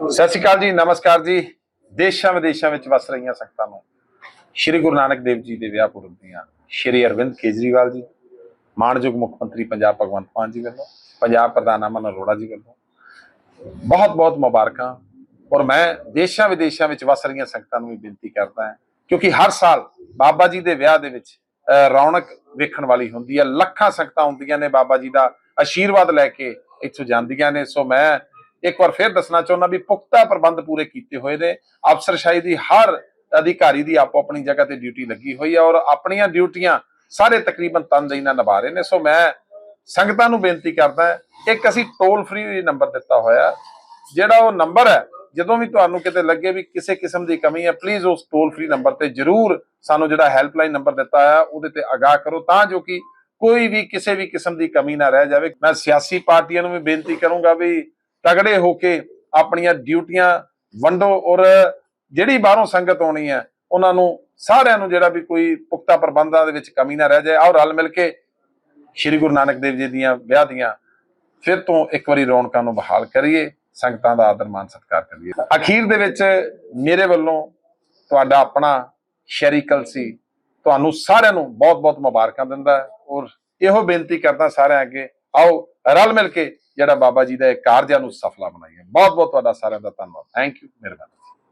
ਸਤਿ ਸ਼੍ਰੀ ਅਕਾਲ ਜੀ, ਨਮਸਕਾਰ ਜੀ। ਦੇਸ਼ਾਂ ਵਿਦੇਸ਼ਾਂ ਵਿੱਚ ਵਸ ਰਹੀਆਂ ਸੰਗਤਾਂ ਨੂੰ। ਸ਼੍ਰੀ ਗੁਰੂ ਨਾਨਕ ਦੇਵ ਜੀ ਦੇ ਵਿਆਹ ਪੁਰਬ ਦੀਆਂ ਸ਼੍ਰੀ ਅਰਵਿੰਦ ਕੇਜਰੀਵਾਲ ਜੀ ਮਾਨਯੋਗ ਮੁੱਖ ਮੰਤਰੀ ਪੰਜਾਬ ਭਗਵੰਤ ਮਾਨ ਜੀ ਵੱਲੋਂ, ਪੰਜਾਬ ਪ੍ਰਧਾਨ ਅਮਨ ਅਰੋੜਾ ਜੀ ਵੱਲੋਂ। ਬਹੁਤ ਬਹੁਤ ਮੁਬਾਰਕਾਂ। ਔਰ ਮੈਂ ਦੇਸ਼ਾਂ ਵਿਦੇਸ਼ਾਂ ਵਿੱਚ ਵਸ ਰਹੀਆਂ ਸੰਗਤਾਂ ਨੂੰ ਵੀ ਬੇਨਤੀ ਕਰਦਾ ਹਾਂ, ਕਿਉਂਕਿ ਹਰ ਸਾਲ ਬਾਬਾ ਜੀ ਦੇ ਵਿਆਹ ਦੇ ਵਿੱਚ ਰੌਣਕ ਵੇਖਣ ਵਾਲੀ ਹੁੰਦੀ ਹੈ। ਲੱਖਾਂ ਸੰਗਤਾਂ ਹੁੰਦੀਆਂ ਨੇ ਬਾਬਾ ਜੀ ਦਾ ਆਸ਼ੀਰਵਾਦ ਲੈ ਕੇ ਇੱਥੋਂ ਜਾਂਦੀਆਂ ਨੇ। ਸੋ ਮੈਂ ਇੱਕ ਵਾਰ ਫਿਰ ਦੱਸਣਾ ਚਾਹੁੰਦਾ ਵੀ ਪੁਖਤਾ ਪ੍ਰਬੰਧ ਪੂਰੇ ਕੀਤੇ ਹੋਏ ਨੇ। ਅਫਸਰਸ਼ਾਹੀ ਦੀ ਹਰ ਅਧਿਕਾਰੀ ਦੀ ਆਪੋ ਆਪਣੀ ਜਗ੍ਹਾ ਤੇ ਡਿਊਟੀ ਲੱਗੀ ਹੋਈ ਹੈ ਔਰ ਆਪਣੀਆਂ ਡਿਊਟੀਆਂ ਸਾਰੇ ਤਕਰੀਬਨ ਤਨਦੇਹੀ ਨਾਲ ਨਿਭਾ ਰਹੇ ਨੇ। ਸੋ ਮੈਂ ਸੰਗਤਾਂ ਨੂੰ ਬੇਨਤੀ ਕਰਦਾ ਇੱਕ ਅਸੀਂ ਟੋਲ ਫ੍ਰੀ ਨੰਬਰ ਦਿੱਤਾ ਹੋਇਆ, ਜਿਹੜਾ ਉਹ ਨੰਬਰ ਹੈ, ਜਦੋਂ ਵੀ ਤੁਹਾਨੂੰ ਕਿਤੇ ਲੱਗੇ ਵੀ ਕਿਸੇ ਕਿਸਮ ਦੀ ਕਮੀ ਹੈ ਪਲੀਜ਼ ਉਸ ਟੋਲ ਫ੍ਰੀ ਨੰਬਰ ਤੇ ਜਰੂਰ ਸਾਨੂੰ ਜਿਹੜਾ ਹੈਲਪਲਾਈਨ ਨੰਬਰ ਦਿੱਤਾ ਹੈ ਉਹਦੇ ਤੇ ਅਗਾਹ ਕਰੋ ਤਾਂ ਜੋ ਕਿ ਕੋਈ ਵੀ ਕਿਸੇ ਵੀ ਕਿਸਮ ਦੀ ਕਮੀ ਨਾ ਰਹਿ ਜਾਵੇ। ਮੈਂ ਸਿਆਸੀ ਪਾਰਟੀਆਂ ਨੂੰ ਵੀ ਬੇਨਤੀ ਕਰੂੰਗਾ ਵੀ ਤਗੜੇ ਹੋ ਕੇ ਆਪਣੀਆਂ ਡਿਊਟੀਆਂ ਵੰਡੋ ਔਰ ਜਿਹੜੀ ਬਾਹਰੋਂ ਸੰਗਤ ਆਉਣੀ ਹੈ, ਉਹਨਾਂ ਨੂੰ ਸਾਰਿਆਂ ਨੂੰ ਜਿਹੜਾ ਵੀ ਕੋਈ ਪੁਖਤਾ ਪ੍ਰਬੰਧਾਂ ਦੇ ਵਿੱਚ ਕਮੀ ਨਾ ਰਹਿ ਜਾਏ, ਆਓ ਰਲ ਮਿਲ ਕੇ ਸ਼੍ਰੀ ਗੁਰੂ ਨਾਨਕ ਦੇਵ ਜੀ ਦੀਆਂ ਵਿਆਹ ਦੀਆਂ ਫਿਰ ਤੋਂ ਇੱਕ ਵਾਰੀ ਰੌਣਕਾਂ ਨੂੰ ਬਹਾਲ ਕਰੀਏ, ਸੰਗਤਾਂ ਦਾ ਆਦਰ ਮਾਨ ਸਤਿਕਾਰ ਕਰੀਏ। ਅਖੀਰ ਦੇ ਵਿੱਚ ਮੇਰੇ ਵੱਲੋਂ ਤੁਹਾਡਾ ਆਪਣਾ ਸ਼ੈਰੀ ਕਲਸੀ ਤੁਹਾਨੂੰ ਸਾਰਿਆਂ ਨੂੰ ਬਹੁਤ-ਬਹੁਤ ਮੁਬਾਰਕਾਂ ਦਿੰਦਾ ਹੈ ਔਰ ਇਹੋ ਬੇਨਤੀ ਕਰਦਾ ਸਾਰਿਆਂ ਅੱਗੇ, ਆਓ ਰਲ ਮਿਲ ਕੇ ਜਿਹੜਾ ਬਾਬਾ ਜੀ ਦਾ ਇਹ ਕਾਰਜਾਂ ਨੂੰ ਸਫਲਾ ਬਣਾਈਏ। ਬਹੁਤ-ਬਹੁਤ ਤੁਹਾਡਾ ਸਾਰਿਆਂ ਦਾ ਧੰਨਵਾਦ। ਥੈਂਕ ਯੂ ਮਿਹਰਬਾਨੀ।